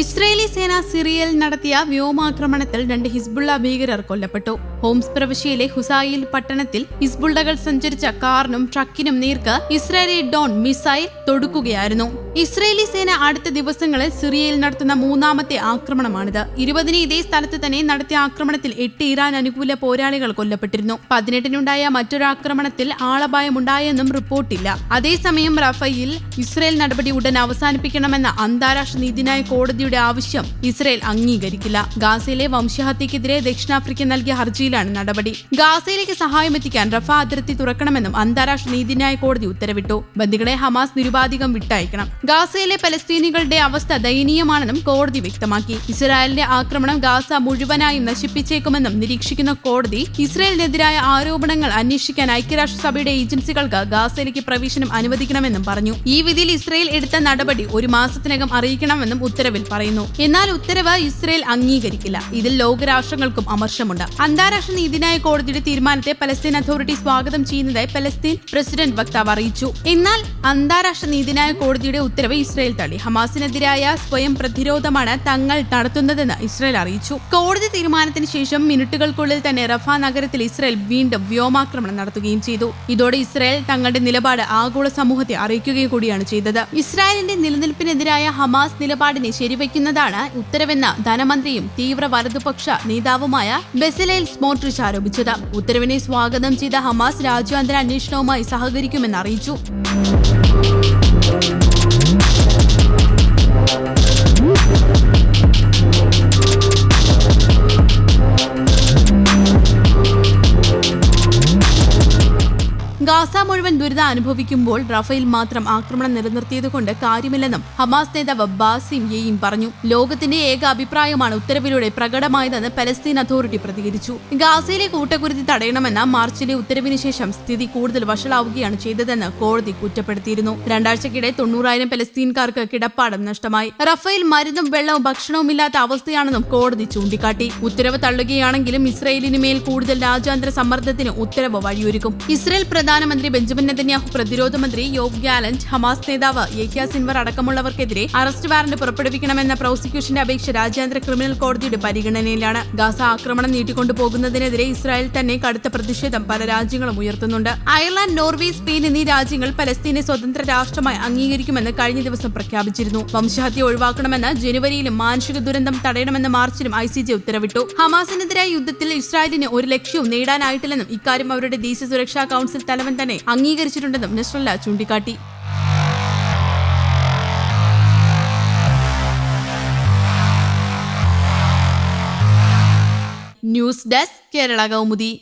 Israeli സേന സിറിയയിൽ നടത്തിയ വ്യോമാക്രമണത്തിൽ രണ്ട് ഹിസ്ബുള്ള ഭീകരർ കൊല്ലപ്പെട്ടു. ഹോംസ് പ്രവിശ്യയിലെ ഹുസായിൽ പട്ടണത്തിൽ ഹിസ്ബുള്ളകൾ സഞ്ചരിച്ച കാറിനും ട്രക്കിനും നേർക്ക് ഇസ്രയേലി ഡോൺ മിസൈൽ തൊടുക്കുകയായിരുന്നു. ഇസ്രയേലി സേന അടുത്ത ദിവസങ്ങളിൽ സിറിയയിൽ നടത്തുന്ന മൂന്നാമത്തെ ആക്രമണമാണിത്. ഇരുപതിന് ഇതേ സ്ഥലത്ത് തന്നെ നടത്തിയ ആക്രമണത്തിൽ എട്ട് ഇറാൻ അനുകൂല പോരാളികൾ കൊല്ലപ്പെട്ടിരുന്നു. പതിനെട്ടിനുണ്ടായ മറ്റൊരു ആക്രമണത്തിൽ ആളപായമുണ്ടായെന്നും റിപ്പോർട്ടില്ല. അതേസമയം റഫയിൽ ഇസ്രയേൽ നടപടി ഉടൻ അവസാനിപ്പിക്കണമെന്ന അന്താരാഷ്ട്ര നീതിന്യായ കോടതിയുടെ ആവശ്യം ഇസ്രയേൽ അംഗീകരിക്കില്ല. ഗാസയിലെ വംശഹത്യക്കെതിരെ ദക്ഷിണാഫ്രിക്ക നൽകിയ ഹർജിയിലാണ് നടപടി. ഗാസയിലേക്ക് സഹായമെത്തിക്കാൻ റഫ അതിർത്തി തുറക്കണമെന്നും അന്താരാഷ്ട്ര നീതിന്യായ കോടതി ഉത്തരവിട്ടു. ബന്ദികളെ ഹമാസ് നിരുപാധികം വിട്ടയക്കണം. ഗാസയിലെ പലസ്തീനികളുടെ അവസ്ഥ ദയനീയമാണെന്നും കോടതി വ്യക്തമാക്കി. ഇസ്രായേലിന്റെ ആക്രമണം ഗാസ മുഴുവനായും നശിപ്പിച്ചേക്കുമെന്നും നിരീക്ഷിക്കുന്ന കോടതി ഇസ്രായേലിനെതിരായ ആരോപണങ്ങൾ അന്വേഷിക്കാൻ ഐക്യരാഷ്ട്രസഭയുടെ ഏജൻസികൾക്ക് ഗാസയിലേക്ക് പ്രവേശനം അനുവദിക്കണമെന്നും പറഞ്ഞു. ഈ വിധിയിൽ ഇസ്രായേൽ എടുത്ത നടപടി ഒരു മാസത്തിനകം അറിയിക്കണമെന്നും ഉത്തരവിൽ പറയുന്നു. എന്നാൽ ഉത്തരവ് ഇസ്രായേൽ അംഗീകരിക്കില്ല. ഇതിൽ ലോകരാഷ്ട്രങ്ങൾക്കും അമർഷമുണ്ട്. അന്താരാഷ്ട്ര നീതിന്യായ കോടതിയുടെ തീരുമാനത്തെ പലസ്തീൻ അതോറിറ്റി സ്വാഗതം ചെയ്യുന്നതായി പലസ്തീൻ പ്രസിഡന്റ് വക്താവ് അറിയിച്ചു. എന്നാൽ അന്താരാഷ്ട്ര നീതിന്യായ കോടതിയുടെ ഉത്തരവ് ഇസ്രയേൽ തള്ളി. ഹമാസിനെതിരായ സ്വയം പ്രതിരോധമാണ് തങ്ങൾ നടത്തുന്നതെന്ന് ഇസ്രയേൽ അറിയിച്ചു. കോടതി തീരുമാനത്തിന് ശേഷം മിനിറ്റുകൾക്കുള്ളിൽ തന്നെ റഫ നഗരത്തിൽ ഇസ്രയേൽ വീണ്ടും വ്യോമാക്രമണം നടത്തുകയും ചെയ്തു. ഇതോടെ ഇസ്രയേൽ തങ്ങളുടെ നിലപാട് ആഗോള സമൂഹത്തെ അറിയിക്കുകയും കൂടിയാണ് ചെയ്തത്. ഇസ്രായേലിന്റെ നിലനിൽപ്പിനെതിരായ ഹമാസ് നിലപാടിനെ ശരിവയ്ക്കുന്നതാണ് ഉത്തരവെന്ന് ധനമന്ത്രിയും തീവ്ര വലതുപക്ഷ നേതാവുമായ ബെസലേൽ സ്മോട്രിച്ച് ആരോപിച്ചത്. ഉത്തരവിനെ സ്വാഗതം ചെയ്ത ഹമാസ് രാജ്യാന്തര അന്വേഷണവുമായി സഹകരിക്കുമെന്ന് അറിയിച്ചു. ഗാസ മുഴുവൻ ദുരിതം അനുഭവിക്കുമ്പോൾ റഫേൽ മാത്രം ആക്രമണം നിലനിർത്തിയതുകൊണ്ട് കാര്യമില്ലെന്നും ഹമാസ് നേതാവ് ബാസിം യെയിൻ പറഞ്ഞു. ലോകത്തിന്റെ ഏക അഭിപ്രായമാണ് ഉത്തരവിലൂടെ പ്രകടമായതെന്ന് പലസ്തീൻ അതോറിറ്റി പ്രതികരിച്ചു. ഗാസയിലെ കൂട്ടക്കുരുതി തടയണമെന്ന മാർച്ചിലെ ഉത്തരവിന് ശേഷം സ്ഥിതി കൂടുതൽ വഷളാവുകയാണ് ചെയ്തതെന്ന് കോടതി കുറ്റപ്പെടുത്തിയിരുന്നു. രണ്ടാഴ്ചക്കിടെ തൊണ്ണൂറായിരം പലസ്തീൻകാർക്ക് കിടപ്പാടം നഷ്ടമായി. റഫേൽ മരുന്നും വെള്ളവും ഭക്ഷണവും ഇല്ലാത്ത അവസ്ഥയാണെന്നും കോടതി ചൂണ്ടിക്കാട്ടി. ഉത്തരവ് തള്ളുകയാണെങ്കിലും ഇസ്രയേലിന് മേൽ കൂടുതൽ രാജ്യാന്തര സമ്മർദ്ദത്തിന് ഉത്തരവ് വഴിയൊരുക്കും. ഇസ്രയേൽ പ്രധാനമന്ത്രി ബെഞ്ചമിൻ നെതന്യാഹു പ്രതിരോധ മന്ത്രി യോവ് ഗാലന്റ് ഹമാസ് നേതാവ് യഹ്യ സിൻവർ അടക്കമുള്ളവർക്കെതിരെ അറസ്റ്റ് വാറന്റ് പുറപ്പെടുവിക്കണമെന്ന പ്രോസിക്യൂഷന്റെ അപേക്ഷ രാജ്യാന്തര ക്രിമിനൽ കോടതിയുടെ പരിഗണനയിലാണ്. ഗാസ ആക്രമണം നീട്ടിക്കൊണ്ടുപോകുന്നതിനെതിരെ ഇസ്രായേൽ തന്നെ കടുത്ത പ്രതിഷേധം പല രാജ്യങ്ങളും ഉയർത്തുന്നുണ്ട്. അയർലൻഡ് നോർവേ സ്പെയിൻ എന്നീ രാജ്യങ്ങൾ പലസ്തീനെ സ്വതന്ത്ര രാഷ്ട്രമായി അംഗീകരിക്കുമെന്ന് കഴിഞ്ഞ ദിവസം പ്രഖ്യാപിച്ചിരുന്നു. വംശഹത്യ ഒഴിവാക്കണമെന്ന് ജനുവരിയിലും മാനുഷിക ദുരന്തം തടയണമെന്ന മാർച്ചിലും ഐ സി ജെ ഉത്തരവിട്ടു. ഹമാസിനെതിരായ യുദ്ധത്തിൽ ഇസ്രായേലിന് ഒരു ലക്ഷ്യവും നേടാനായിട്ടില്ലെന്നും ഇക്കാര്യം അവരുടെ ദേശീയ സുരക്ഷാ കൌൺസിൽ തലവൻ തന്നെ അംഗീകരിച്ചിട്ടുണ്ടെന്നും നസ്രല്ല ചൂണ്ടിക്കാട്ടി. News desk Kerala Kaumudi.